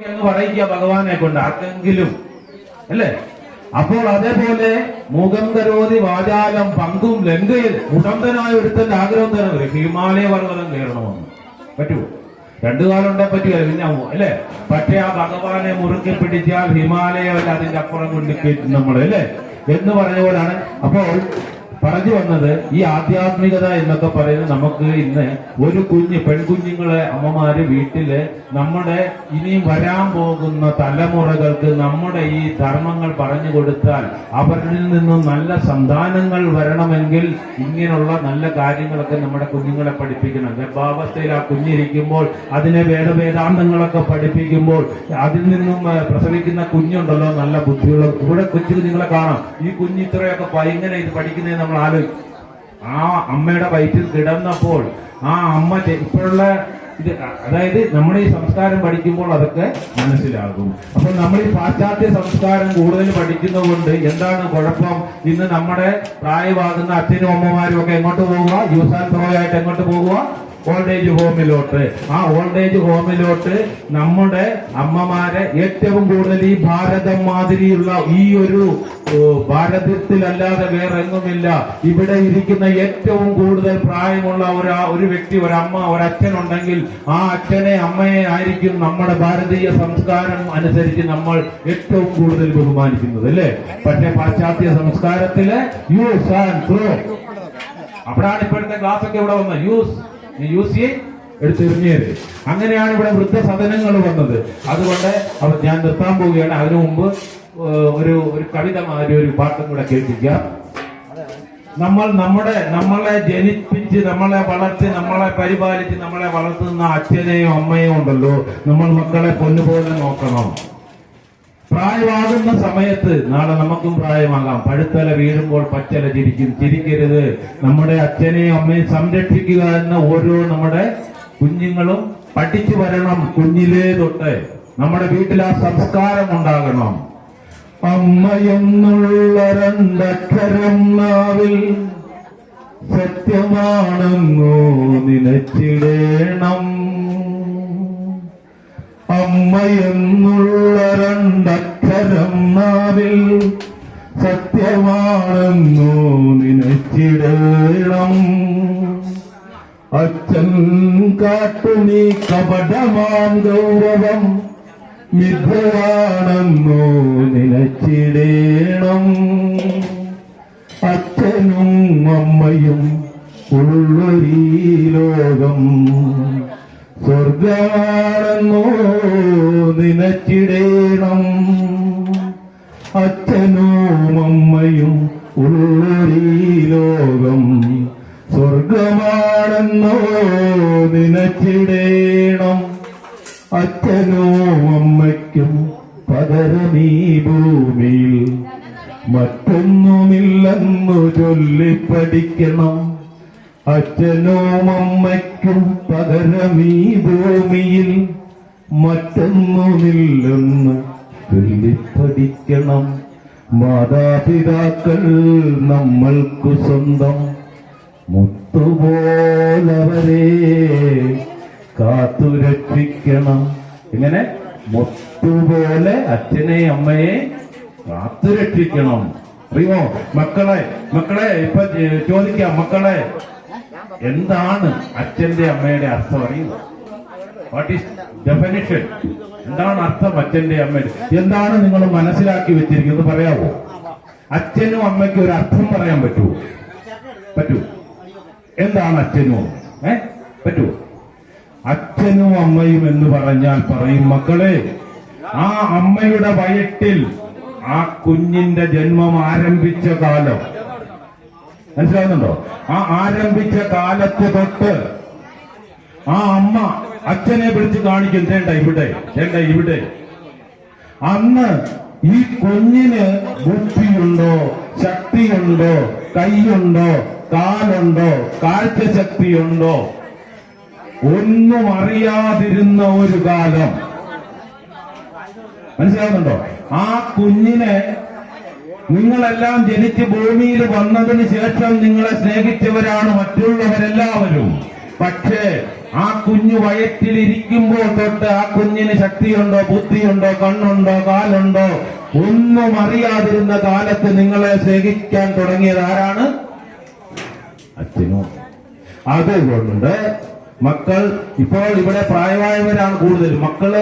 എന്ന് പറയിക്കുക ഭഗവാനെ കൊണ്ട് ആർക്കെങ്കിലും അല്ലേ? അപ്പോൾ അതേപോലെ മുഖം വാചാലം പങ്കും ലങ്കയിൽ മുടന്തനായ ഒരുത്തന്റെ ആഗ്രഹം തരുന്നത് ഹിമാലയ പർവതം കയറണമെന്ന്. പറ്റുമോ രണ്ടു കാലം ഉണ്ടേ പറ്റുക പിന്നെ അല്ലേ? പക്ഷേ ആ ഭഗവാനെ മുറുക്കി പിടിച്ചാൽ ഹിമാലയമല്ല അതിന്റെ അപ്പുറം കൊണ്ട് കയറ്റും നമ്മൾ അല്ലേ? എന്ന് പറഞ്ഞ പോലാണ്. അപ്പോൾ പറഞ്ഞു വന്നത് ഈ ആധ്യാത്മികത എന്നൊക്കെ പറയുന്നത് നമുക്ക് ഇന്ന് ഒരു കുഞ്ഞ് പെൺകുഞ്ഞുങ്ങളെ അമ്മമാര് വീട്ടിൽ നമ്മുടെ ഇനിയും വരാൻ പോകുന്ന തലമുറകൾക്ക് നമ്മുടെ ഈ ധർമ്മങ്ങൾ പറഞ്ഞു കൊടുത്താൽ അവരിൽ നിന്നും നല്ല സന്താനങ്ങൾ വരണമെങ്കിൽ ഇങ്ങനെയുള്ള നല്ല കാര്യങ്ങളൊക്കെ നമ്മുടെ കുഞ്ഞുങ്ങളെ പഠിപ്പിക്കണം. ഗർഭാവസ്ഥയിൽ ആ കുഞ്ഞിരിക്കുമ്പോൾ അതിനെ വേദവേദാന്തങ്ങളൊക്കെ പഠിപ്പിക്കുമ്പോൾ അതിൽ നിന്നും പ്രസവിക്കുന്ന കുഞ്ഞുണ്ടല്ലോ നല്ല ബുദ്ധിയുള്ള ഇവിടെ കൊച്ചു കുഞ്ഞുങ്ങളെ കാണാം. ഈ കുഞ്ഞ് ഇത്രയൊക്കെ ഭയങ്കര ഇത് പഠിക്കുന്നത് നമ്മൾ ആലോചിക്കും ആ അമ്മയുടെ വയറ്റിൽ കിടന്നപ്പോൾ ആ അമ്മ ഇപ്പോഴുള്ള ഇത് അതായത് നമ്മൾ ഈ സംസ്കാരം പഠിക്കുമ്പോൾ അതൊക്കെ മനസ്സിലാകും. അപ്പോൾ നമ്മൾ ഈ പാശ്ചാത്യ സംസ്കാരം കൂടുതൽ പഠിക്കുന്നതുകൊണ്ട് എന്താണ് കുഴപ്പം? ഇന്ന് നമ്മുടെ പ്രായമാകുന്ന അച്ഛനും അമ്മമാരും ഒക്കെ എങ്ങോട്ട് പോവുക യുവസാൻ പ്രോയായിട്ട് എങ്ങോട്ട് പോവുക ഓൾഡ് ഏജ് ഹോമിലോട്ട് ആ ഓൾഡ് ഏജ് ഹോമിലോട്ട് നമ്മുടെ അമ്മമാരെ ഏറ്റവും കൂടുതൽ ഈ ഭാരതം മാതിരിയുള്ള ഈ ഒരു ഭാരതത്തിലല്ലാതെ വേറെ എങ്ങുമില്ല ഇവിടെ ഇരിക്കുന്ന ഏറ്റവും കൂടുതൽ പ്രായമുള്ള ഒരു ഒരു വ്യക്തി ഒരമ്മ ഒരച്ഛൻ ഉണ്ടെങ്കിൽ ആ അച്ഛനെ അമ്മയെ ആയിരിക്കും നമ്മുടെ ഭാരതീയ സംസ്കാരം അനുസരിച്ച് നമ്മൾ ഏറ്റവും കൂടുതൽ ബഹുമാനിക്കുന്നത് അല്ലേ? പക്ഷെ പാശ്ചാത്യ സംസ്കാരത്തിൽ യൂസ് ആൻഡ് ത്രോ അപ്പോഴാണ് ഇപ്പോഴത്തെ ക്ലാസ് ഒക്കെ ഇവിടെ വന്നത്. യൂസ് യൂസ് ചെയ്യ് എടുത്തെറിഞ്ഞത് അങ്ങനെയാണ് ഇവിടെ വൃദ്ധസദനങ്ങൾ വന്നത്. അതുകൊണ്ട് അവർ ഞാൻ നിർത്താൻ പോവുകയാണ്. അതിനു മുമ്പ് ഒരു ഒരു കവിത മാതിരി ഒരു പാട്ടും കൂടെ കേൾപ്പിക്കാം. നമ്മൾ നമ്മുടെ നമ്മളെ ജനിപ്പിച്ച് നമ്മളെ വളർത്തി നമ്മളെ പരിപാലിച്ച് നമ്മളെ വളർത്തുന്ന അച്ഛനെയും അമ്മയോ ഉണ്ടല്ലോ. നമ്മൾ മക്കളെ പൊന്നുപോലെ നോക്കണം. പ്രായമാകുന്ന സമയത്ത് നാളെ നമുക്കും പ്രായമാകാം. പഴുത്തല വീഴുമ്പോൾ പച്ചല ചിരിക്കും. ചിരിക്കരുത്. നമ്മുടെ അച്ഛനെയും അമ്മയും സംരക്ഷിക്കുക എന്ന ഓരോ നമ്മുടെ കുഞ്ഞുങ്ങളും പഠിച്ചു വരണം കുഞ്ഞിലേ തൊട്ട്. നമ്മുടെ വീട്ടിൽ ആ സംസ്കാരം ഉണ്ടാകണം. അമ്മയെന്നുള്ള രണ്ടക്ഷരം നാവിൽ സത്യമാണെന്നോ നിലച്ചിടേണം അമ്മയെന്നുള്ള രണ്ടക്ഷരം നാവിൽ സത്യമാണെന്നോ നിനച്ചിടണം അച്ഛൻ കാട്ടുനീ കപടമാം ഗൗരവം മിഥ്യയാണെന്നോ നിനച്ചിടേണം അച്ഛനും അമ്മയും ഉള്ളൊരീ ലോകം സ്വർഗമാണെന്നോ നിനച്ചിടേണം അച്ഛനും അമ്മയും ഉള്ളൊരീ ലോകം സ്വർഗമാണെന്നോ നിനച്ചിടേണം അച്ഛനും അമ്മയ്ക്കും പകരമീ ഭൂമിയിൽ മറ്റൊന്നുമില്ലെന്നു ചൊല്ലിപ്പഠിക്കണം. അച്ഛനും അമ്മയ്ക്കും പകരമീ ഭൂമിയിൽ മറ്റൊന്നുമില്ലെന്ന് ചൊല്ലിപ്പഠിക്കണം. മാതാപിതാക്കൾ നമ്മൾക്കു സ്വന്തം മുത്തുപോലവരെ കാത്തുരക്ഷിക്കണം. ഇങ്ങനെ മുത്തുപോലെ അച്ഛനെ അമ്മയെ കാത്തുരക്ഷിക്കണം. അറിയുമോ? മക്കളെ മക്കളെ ഇപ്പൊ ചോദിക്കാം മക്കളെ. എന്താണ് അച്ഛന്റെ അമ്മയുടെ അർത്ഥം അറിയുന്നത്? വാട്ട് ഈസ് ഡെഫിനിഷൻ എന്താണ് അർത്ഥം അച്ഛന്റെ അമ്മയുടെ? എന്താണ് നിങ്ങൾ മനസ്സിലാക്കി വെച്ചിരിക്കുന്നത് പറയാമോ അച്ഛനും അമ്മയ്ക്കും ഒരു അർത്ഥം പറയാൻ പറ്റുമോ? പറ്റൂ. എന്താണ് അച്ഛനും ഏ? പറ്റൂ. അച്ഛനും അമ്മയും എന്ന് പറഞ്ഞാൽ പറയും മക്കളെ ആ അമ്മയുടെ വയറ്റിൽ ആ കുഞ്ഞിന്റെ ജന്മം ആരംഭിച്ച കാലം മനസ്സിലാവുന്നുണ്ടോ? ആ ആരംഭിച്ച കാലത്ത് തൊട്ട് ആ അമ്മ അച്ഛനെ വിളിച്ച് കാണിക്കും തേണ്ട ഇവിടെ തേണ്ട ഇവിടെ. അന്ന് ഈ കുഞ്ഞിന് ബുദ്ധിയുണ്ടോ ശക്തിയുണ്ടോ കൈയുണ്ടോ കാലുണ്ടോ കാഴ്ചശക്തിയുണ്ടോ? ഒന്നും അറിയാതിരുന്ന ഒരു കാലം. മനസ്സിലാവുന്നുണ്ടോ? ആ കുഞ്ഞിനെ നിങ്ങളെല്ലാം ജനിച്ച് ഭൂമിയിൽ വന്നതിന് ശേഷം നിങ്ങളെ സ്നേഹിച്ചവരാണ് മറ്റുള്ളവരെല്ലാവരും. പക്ഷേ ആ കുഞ്ഞു വയറ്റിലിരിക്കുമ്പോൾ തൊട്ട് ആ കുഞ്ഞിന് ശക്തിയുണ്ടോ ബുദ്ധിയുണ്ടോ കണ്ണുണ്ടോ കാലുണ്ടോ ഒന്നും അറിയാതിരുന്ന കാലത്ത് നിങ്ങളെ സ്നേഹിക്കാൻ തുടങ്ങിയത് ആരാണ്? അച്ഛനോ. അതുകൊണ്ട് മക്കൾ ഇപ്പോൾ ഇവിടെ പ്രായമായവരാണ് കൂടുതൽ മക്കൾ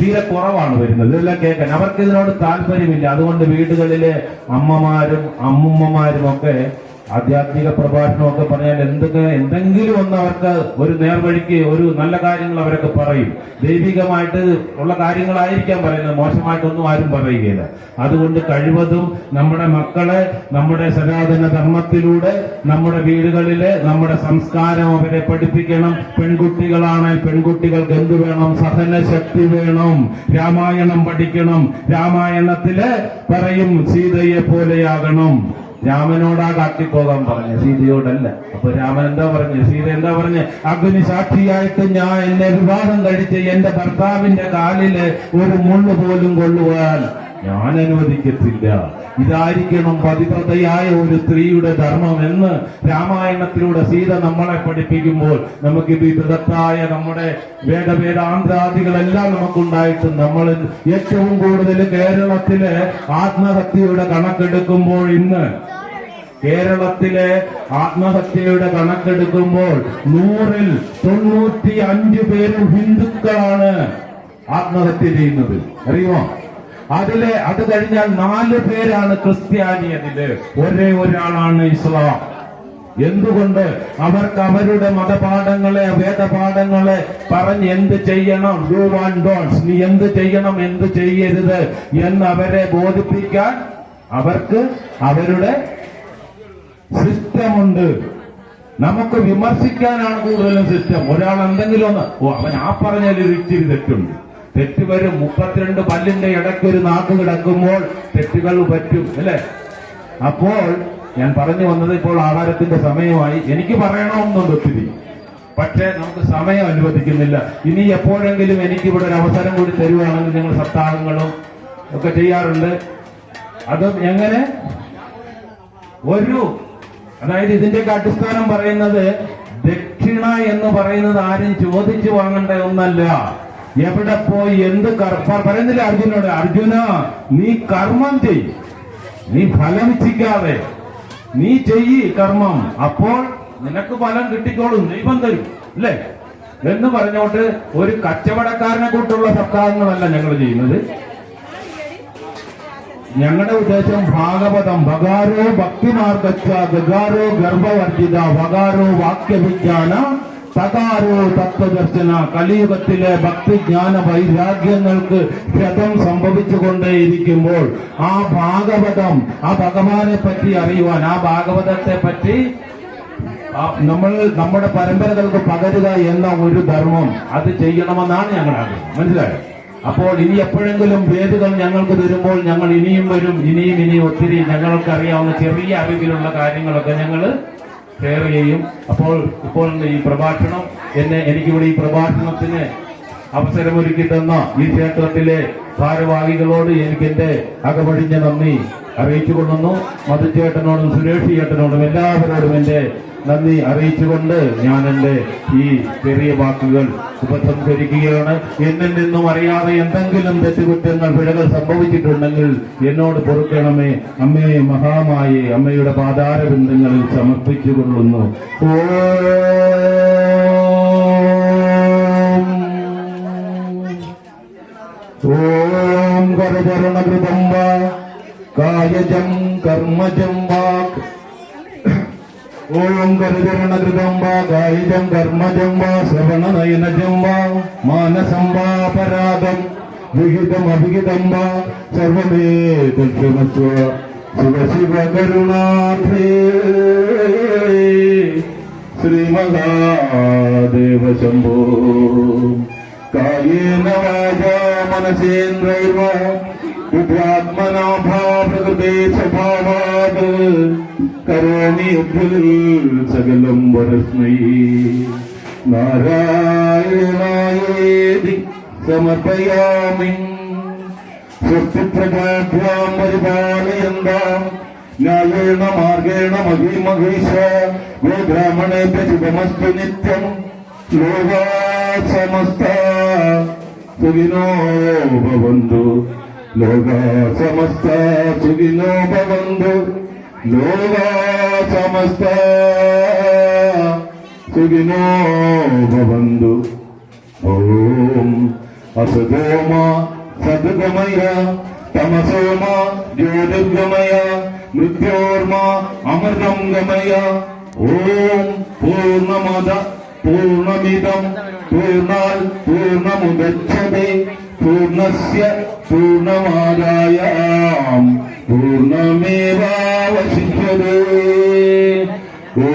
തീരെ കുറവാണ് വരുന്നത്. ഇതെല്ലാം കേൾക്കാൻ. അവർക്ക് ഇതിനോട് താല്പര്യമില്ല. അതുകൊണ്ട് വീടുകളിലെ അമ്മമാരും അമ്മുമ്മമാരും ഒക്കെ ആധ്യാത്മിക പ്രഭാഷണമൊക്കെ പറഞ്ഞാൽ എന്തൊക്കെ എന്തെങ്കിലും ഒന്ന് അവർക്ക് ഒരു നേർവഴിക്ക് ഒരു നല്ല കാര്യങ്ങൾ അവരൊക്കെ പറയും. ദൈവികമായിട്ട് ഉള്ള കാര്യങ്ങളായിരിക്കാം പറയുന്നത് മോശമായിട്ടൊന്നും ആരും പറയുകയില്ല. അതുകൊണ്ട് കഴിവതും നമ്മുടെ മക്കളെ നമ്മുടെ സനാതന ധർമ്മത്തിലൂടെ നമ്മുടെ വീടുകളിലെ നമ്മുടെ സംസ്കാരം അവരെ പഠിപ്പിക്കണം. പെൺകുട്ടികളാണെങ്കിൽ പെൺകുട്ടികൾക്ക് എന്ത് വേണം? സഹന ശക്തി വേണം. രാമായണം പഠിക്കണം. രാമായണത്തിൽ പറയും സീതയെ പോലെയാകണം. രാമനോടാ കാട്ടിപ്പോകാൻ പറഞ്ഞു സീതയോടല്ല. അപ്പൊ രാമൻ എന്താ പറഞ്ഞു? സീത എന്താ പറഞ്ഞു? അഗ്നി സാക്ഷിയായിട്ട് ഞാൻ എന്നെ വിവാഹം കഴിച്ച് എന്റെ ഭർത്താവിന്റെ കാലിൽ ഒരു മുള്ളു പോലും കൊള്ളുവാൻ ഞാൻ അനുവദിക്കത്തില്ല. ഇതായിരിക്കണം പതിപ്രതയായ ഒരു സ്ത്രീയുടെ ധർമ്മം എന്ന് രാമായണത്തിലൂടെ സീത നമ്മളെ പഠിപ്പിക്കുമ്പോൾ നമുക്ക് വിദഗ്ധായ നമ്മുടെ വേദവേദാന്താദികളെല്ലാം നമുക്കുണ്ടായിട്ട് നമ്മൾ ഏറ്റവും കൂടുതൽ കേരളത്തിലെ ആത്മഹത്യയുടെ കണക്കെടുക്കുമ്പോൾ ഇന്ന് കേരളത്തിലെ ആത്മഹത്യയുടെ കണക്കെടുക്കുമ്പോൾ നൂറിൽ തൊണ്ണൂറ്റി അഞ്ചു പേരും ഹിന്ദുക്കളാണ് ആത്മഹത്യ ചെയ്യുന്നത്. അറിയുമോ? അതിലെ അത് കഴിഞ്ഞാൽ നാല് പേരാണ് ക്രിസ്ത്യാനി അതിൽ ഒരേ ഒരാളാണ് ഇസ്ലാം. എന്തുകൊണ്ട്? അവർക്ക് അവരുടെ മതപാഠങ്ങളെ വേദപാഠങ്ങളെ പറഞ്ഞ് എന്ത് ചെയ്യണം? ഡു വൺ ഡോൺസ് നീ എന്ത് ചെയ്യണം എന്ത് ചെയ്യരുത് എന്ന് അവരെ ബോധിപ്പിക്കാൻ അവർക്ക് അവരുടെ സിസ്റ്റമുണ്ട്. നമുക്ക് വിമർശിക്കാനാണ് കൂടുതലും സിസ്റ്റം. ഒരാൾ എന്തെങ്കിലും ഒന്ന് ഓ അവൻ ആ പറഞ്ഞതിൽ ഒരു ഇച്ചിരി തെറ്റുണ്ട്. തെറ്റ് വരും മുപ്പത്തിരണ്ട് പല്ലിന്റെ ഇടയ്ക്ക് ഒരു നാക്ക് കിടക്കുമ്പോൾ തെറ്റുകൾ പറ്റും അല്ലേ? അപ്പോൾ ഞാൻ പറഞ്ഞു വന്നത് ഇപ്പോൾ ആഹാരത്തിന്റെ സമയമായി. എനിക്ക് പറയണമെന്നുണ്ട് ഒത്തിരി. പക്ഷേ നമുക്ക് സമയം അനുവദിക്കുന്നില്ല. ഇനി എപ്പോഴെങ്കിലും എനിക്ക് ഇവിടെ ഒരു അവസരം കൂടി തരുവാണെങ്കിൽ ഞങ്ങൾ സപ്താഹങ്ങളും ഒക്കെ ചെയ്യാറുണ്ട്. അതും എങ്ങനെ? ഒരു അതായത് ഇതിന്റെയൊക്കെ അടിസ്ഥാനം പറയുന്നത് ദക്ഷിണ എന്ന് പറയുന്നത് ആരും ചോദിച്ചു വാങ്ങേണ്ട ഒന്നല്ല. എവിടെ പോയി എന്ത് പറയുന്നില്ല അർജുനോട് അർജുന നീ കർമ്മം ചെയ്. നീ ഫലം ഇച്ഛിക്കാതെ. നീ ചെയ്യ് കർമ്മം. അപ്പോൾ നിനക്ക് ഫലം കിട്ടിക്കോളും ദൈവം തരും. അല്ലേ? എന്ന് പറഞ്ഞോട്ട് ഒരു കച്ചവടക്കാരനെ കൂട്ടുള്ള സപ്താഹങ്ങളല്ല ഞങ്ങൾ ചെയ്യുന്നത്. ഞങ്ങളുടെ ഉദ്ദേശം ഭാഗവതം. ഭഗാരോ ഭക്തിമാർഗച്ച ഗഗാരോ ഗർഭവർജിത ഭഗാരോ വാക്യവിജ്ഞാന തകാരോ തത്വദർശന കലിയുഗത്തിലെ ഭക്തിജ്ഞാന വൈരാഗ്യങ്ങൾക്ക് ക്ഷതം സംഭവിച്ചുകൊണ്ടേയിരിക്കുമ്പോൾ ആ ഭാഗവതം ആ ഭഗവാനെ പറ്റി അറിയുവാൻ ആ ഭാഗവതത്തെ പറ്റി നമ്മൾ നമ്മുടെ പരമ്പരകൾക്ക് പകരുക എന്ന ഒരു ധർമ്മം അത് ചെയ്യണമെന്നാണ് ഞങ്ങൾ ആഗ്രഹം. മനസ്സിലായോ? അപ്പോൾ ഇനി എപ്പോഴെങ്കിലും വേദികൾ ഞങ്ങൾക്ക് തരുമ്പോൾ ഞങ്ങൾ ഇനിയും വരും ഇനിയും ഇനിയും ഒത്തിരി ഞങ്ങൾക്ക് അറിയാവുന്ന ചെറിയ അറിവിലുള്ള കാര്യങ്ങളൊക്കെ ഞങ്ങൾ ഷെയർ ചെയ്യും അപ്പോൾ ഇപ്പോൾ ഈ പ്രഭാഷണം എന്നെ എനിക്കിവിടെ ഈ പ്രഭാഷണത്തിന് അവസരമൊരുക്കി തന്ന ഈ ക്ഷേത്രത്തിലെ ഭാരവാഹികളോട് എനിക്ക് എന്റെ അകപടിഞ്ഞ നന്ദി. അറിയിച്ചു കൊള്ളുന്നു മധുചേട്ടനോടും സുരേഷ് ചേട്ടനോടും എല്ലാവരോടും എന്റെ നന്ദി അറിയിച്ചുകൊണ്ട് ഞാൻ എന്റെ ഈ ചെറിയ വാക്കുകൾ ഉപസംഹരിക്കുകയാണ്. എന്നിൽ നിന്നും അറിയാതെ എന്തെങ്കിലും തെറ്റുകുറ്റങ്ങൾ പിഴകൾ സംഭവിച്ചിട്ടുണ്ടെങ്കിൽ എന്നോട് പൊറുക്കണമേ. അമ്മയെ മഹാമായെ അമ്മയുടെ പാതാരബന്ധങ്ങളിൽ സമർപ്പിച്ചു കൊള്ളുന്നു ഓം. കരചരണകൃതം വാ കായജം കർമ്മജം വാക്. ഓം കരുചരണകൃതം വാ കായജം കർമ്മജം വാ ശ്രവണനയനജം വാ മാനസം വാ പരാഗം വിഹിതം അഭിഹിതം വാ സർവമേ ശിവ ശിവ കരുണാധേ ശ്രീമഹാദേവ ശംഭോ കായേന വാചാ മനസേന്ദ്രൈവ. ബുദ്ധ്യാത്മനാ ഭാ പ്രകൃതേ സ്വഭാവാത് കരോമി ഉദ്ഭിൽ സകലം വരസ്മൈ നാരായണായേതി സമർപ്പയാമി സ്വസ്തി പ്രജാഭ്യാം പരിപാലയന്താം ന്യായേണ മാർഗേണ മഹീമഹീശ ഗോബ്രാഹ്മണേഭ്യ ശുഭമസ്തു നിത്യം ലോകാ സമസ്ത സുഖിനോ ഭവന്തു లోక సమస్త సుఖినోపవందు లోక సమస్త సుఖినోపవందు ఓం అసదోమ సద్గమయ తమసోమ జ్యోతిర్గమయ మృత్యోర్మ అమృతం గమయ ఓం పూర్ణమద పూర్ణమిదం పూర్ణాల్ పూర్ణముద్యతే పూర్ణస్య పూర్ణమాదాయ. పూర్ణమేవాశిష్యే ఓ